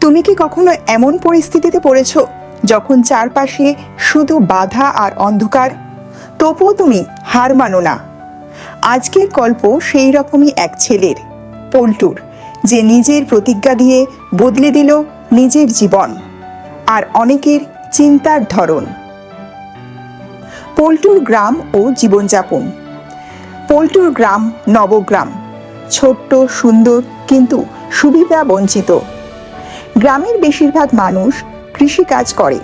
তুমি কি কখনো এমন পরিস্থিতিতে পড়েছ যখন চারপাশে শুধু বাধা আর অন্ধকার? তবুও তুমি হার মানো না। আজকের গল্প সেই রকমই এক ছেলের, পল্টুর, যে নিজের প্রতিজ্ঞা দিয়ে বদলে দিল নিজের জীবন আর অনেকের চিন্তার ধরন। পল্টুর গ্রাম ও জীবনযাপন। পল্টুর গ্রাম নবগ্রাম, ছোট্ট, সুন্দর, কিন্তু সুবিধা বঞ্চিত। গ্রামের বেশিরভাগ মানুষ কৃষিকাজ করে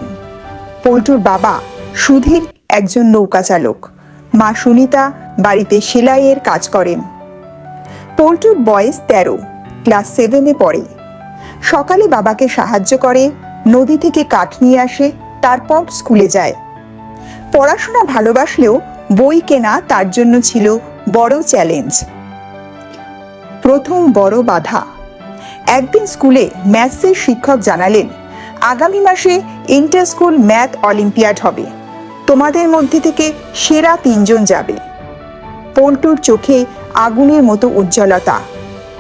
পল্টুর বাবা সুধীর একজন নৌকা চালক মা সুনিতা বাড়িতে সেলাইয়ের কাজ করেন। পল্টুর বয়স তেরো, ক্লাস সেভেনে পড়ে। সকালে বাবাকে সাহায্য করে, নদী থেকে কাঠ নিয়ে আসে, তারপর স্কুলে যায়। পড়াশোনা ভালোবাসলেও বই কেনা তার জন্য ছিল বড় চ্যালেঞ্জ। প্রথম বড় বাধা একদিন স্কুলে ম্যাথসের শিক্ষক জানালেন, আগামী মাসে ইন্টার স্কুল ম্যাথ অলিম্পিয়াড হবে। তোমাদের মধ্যে থেকে সেরা তিনজন যাবে। পল্টুর চোখে আগুনের মতো উজ্জ্বলতা।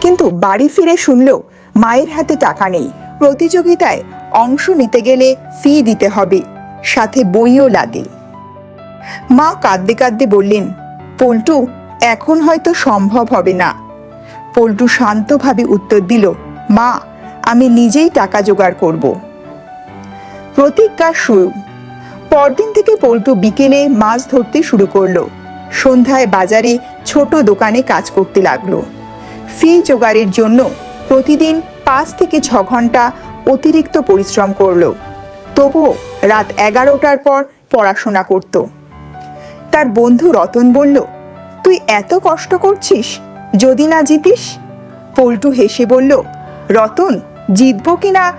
কিন্তু বাড়ি ফিরে শুনল মায়ের হাতে টাকা নেই। প্রতিযোগিতায় অংশ নিতে গেলে ফি দিতে হবে, সাথে বইও লাগে। মা কাঁদতে কাঁদতে বললেন পল্টু এখন হয়তো সম্ভব হবে না। পল্টু শান্তভাবে উত্তর দিল মা, আমি নিজেই টাকা জোগাড় করব। প্রতিজ্ঞা শুরু। পরদিন থেকে পল্টু বিকেলে মাছ ধরতে শুরু করল। সন্ধ্যায় বাজারে ছোট দোকানে কাজ করতে লাগল। ফি জোগাড়ের জন্য প্রতিদিন পাঁচ থেকে ছ ঘণ্টা অতিরিক্ত পরিশ্রম করল। তবুও রাত এগারোটার পর পড়াশোনা করত। তার বন্ধু রতন বলল, তুই এত কষ্ট করছিস, যদি না জিতিস? পল্টু হেসে বলল রতন, জিতবো কি না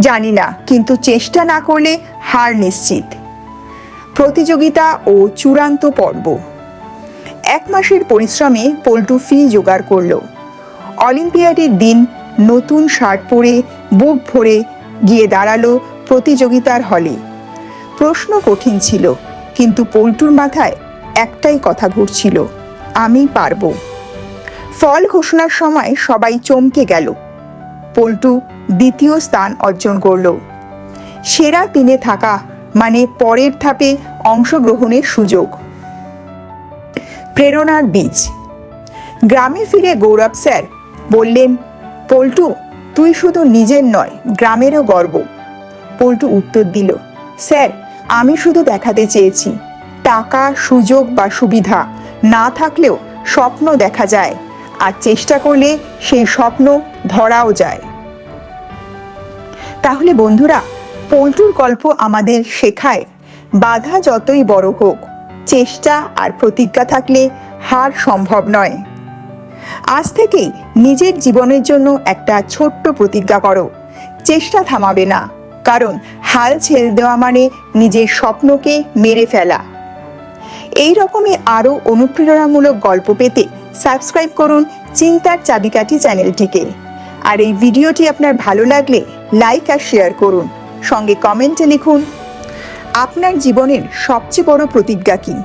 জানি না, কিন্তু চেষ্টা না করলে হার নিশ্চিত। প্রতিযোগিতা ও চূড়ান্ত পর্ব। এক মাসের পরিশ্রমে পল্টু ফি জোগাড় করল। অলিম্পিয়াডের দিন নতুন শার্ট পরে বুক ভরে গিয়ে দাঁড়াল প্রতিযোগিতার হলে। প্রশ্ন কঠিন ছিল, কিন্তু পল্টুর মাথায় একটাই কথা ঘুরছিল, আমি পারব। ফল ঘোষণার সময় সবাই চমকে গেল। পল্টু দ্বিতীয় স্থান অর্জন করল। সেরা তিনে থাকা মানে পরের ধাপে অংশগ্রহণের সুযোগ। প্রেরণার বীজ। গ্রামে ফিরে গৌরব স্যার বললেন, পল্টু, তুই শুধু নিজের নয়, গ্রামেরও গর্ব। পল্টু উত্তর দিল, স্যার, আমি শুধু দেখাতে চেয়েছি। টাকা, সুযোগ বা সুবিধা না থাকলেও স্বপ্ন দেখা যায়। আর চেষ্টা করলে সেই স্বপ্ন ধরাও যায়। তাহলে বন্ধুরা, পল্টুর গল্প আমাদের শেখায়। বাধা যতই বড় হোক, চেষ্টা আর প্রতিজ্ঞা থাকলে হার সম্ভব নয়। আজ থেকেই নিজের জীবনের জন্য একটা ছোট্ট প্রতিজ্ঞা করো। চেষ্টা থামাবে না, কারণ হাল ছেড়ে দেওয়া মানে নিজের স্বপ্নকে মেরে ফেলা। এই রকমই আরও অনুপ্রেরণামূলক গল্প পেতে সাবস্ক্রাইব করুন চিন্তার চাবিকাঠি চ্যানেলটিকে। আর এই ভিডিওটি আপনার ভালো লাগলে লাইক আর শেয়ার করুন। সঙ্গে কমেন্টে লিখুন, আপনার জীবনের সবচেয়ে বড় প্রতিজ্ঞা কী?